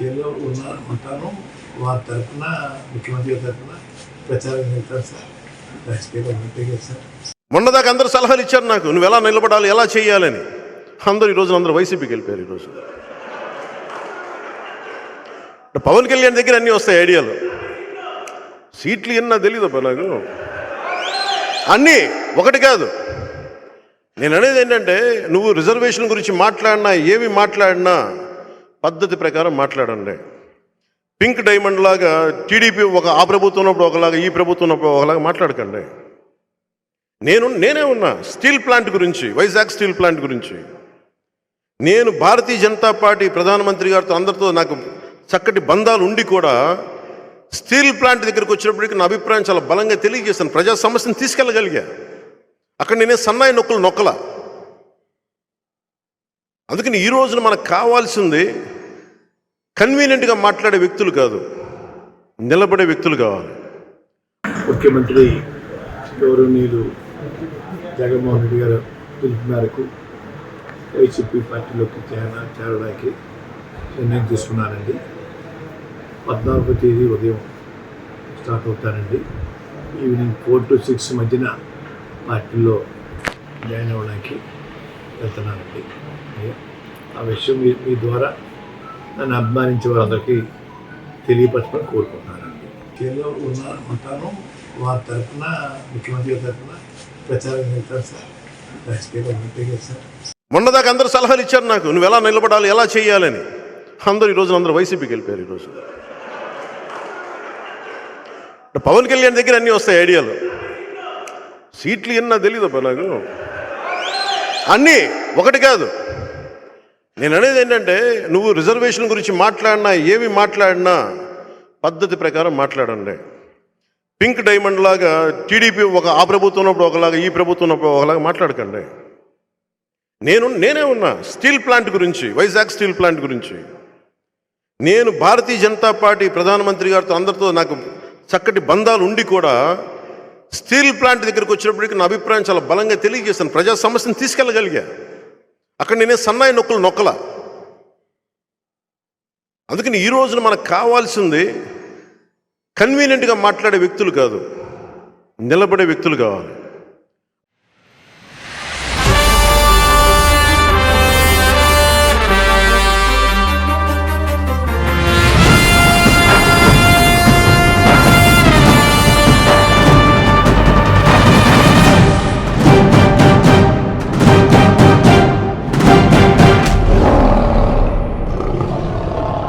కేలో ఉన్న ఉంటాను వారి తరఫున ముఖ్యమంత్రి తరఫున ప్రచారం చేస్తాను సార్. కదా సార్. మొన్నదాకా అందరు సలహాలు ఇచ్చారు నాకు. నువ్వు ఎలా నిలబడాలి ఎలా చేయాలని. అందరూ ఈరోజు అందరూ వైసీపీకి వెళ్ళిపోయారు ఈరోజు అంటే పవన్ కళ్యాణ్ దగ్గర అన్నీ వస్తాయి ఐడియాలు. సీట్లు ఎన్నా తెలియదు అబ్బా నాకు. అన్నీ ఒకటి కాదు. నేను అనేది ఏంటంటే నువ్వు రిజర్వేషన్ గురించి మాట్లాడినా ఏమి మాట్లాడినా పద్ధతి ప్రకారం మాట్లాడండి. పింక్ డైమండ్ లాగా టీడీపీ ఒక ఆ ప్రభుత్వం ఉన్నప్పుడు ఒకలాగా ఈ ప్రభుత్వం ఉన్నప్పుడు ఒకలాగా మాట్లాడకండి. నేను నేనే ఉన్నా స్టీల్ ప్లాంట్ గురించి వైజాగ్ స్టీల్ ప్లాంట్ గురించి. నేను భారతీయ జనతా పార్టీ ప్రధానమంత్రి గారితో అందరితో నాకు చక్కటి బంధాలు ఉండి కూడా స్టీల్ ప్లాంట్ దగ్గరికి వచ్చినప్పటికీ నా అభిప్రాయం చాలా బలంగా తెలియజేస్తాను ప్రజా సమస్యను తీసుకెళ్ళగలిగా. అక్కడ నేనే సన్నాయి నొక్కలు నొక్కల. అందుకని ఈ రోజున మనకు కావాల్సింది కన్వీనియంట్గా మాట్లాడే వ్యక్తులు కాదు. నిలబడే వ్యక్తులు కావాలి. ముఖ్యమంత్రి గౌరవనీయులు జగన్మోహన్ రెడ్డి గారు పిలుపు మేరకు వైసీపీ పార్టీలోకి చేర చేరడానికి నిర్ణయం తీసుకున్నానండి పద్నాలుగో తేదీ ఉదయం స్టార్ట్ అవుతానండి. ఈవినింగ్ ఫోర్ టు సిక్స్ మధ్యన పార్టీలో జాయిన్ అవ్వడానికి వెళ్తున్నానండి. ఆ విషయం మీ ద్వారా నన్ను అభిమానించే వారందరికీ తెలియపరచమని కోరుకుంటున్నానండి. కేలో ఉన్న ఉంటాను వారి తరఫున ముఖ్యమంత్రి తరఫున ప్రచారం వెళ్తాను సార్. సార్. మొన్నదాకా అందరు సలహాలు ఇచ్చారు నాకు. నువ్వు ఎలా నిలబడాలి ఎలా చేయాలని. అందరూ ఈరోజు అందరూ వైసీపీకి వెళ్ళిపోయారు ఈరోజు పవన్ కళ్యాణ్ దగ్గర అన్నీ వస్తాయి ఐడియాలు. సీట్లు ఎన్నా తెలియదు అబ్బా నాకు. అన్నీ ఒకటి కాదు. నేను అనేది ఏంటంటే నువ్వు రిజర్వేషన్ గురించి మాట్లాడినా ఏమి మాట్లాడినా పద్ధతి ప్రకారం మాట్లాడండి. పింక్ డైమండ్ లాగా టీడీపీ ఒక ఆ ప్రభుత్వం ఉన్నప్పుడు ఒకలాగా ఈ ప్రభుత్వం ఉన్నప్పుడు ఒకలాగా మాట్లాడకండి. నేను నేనే ఉన్నా స్టీల్ ప్లాంట్ గురించి వైజాగ్ స్టీల్ ప్లాంట్ గురించి. నేను భారతీయ జనతా పార్టీ ప్రధానమంత్రి గారితో అందరితో నాకు చక్కటి బంధాలు ఉండి కూడా స్టీల్ ప్లాంట్ దగ్గరికి వచ్చినప్పటికీ నా అభిప్రాయం చాలా బలంగా తెలియజేస్తాను ప్రజా సమస్యను తీసుకెళ్ళగలిగా. అక్కడ నేనే సన్నాయి నొక్కులు నొక్కల. అందుకని ఈ రోజున మనకు కావాల్సింది కన్వీనియంట్గా మాట్లాడే వ్యక్తులు కాదు నిలబడే వ్యక్తులు కావాలి.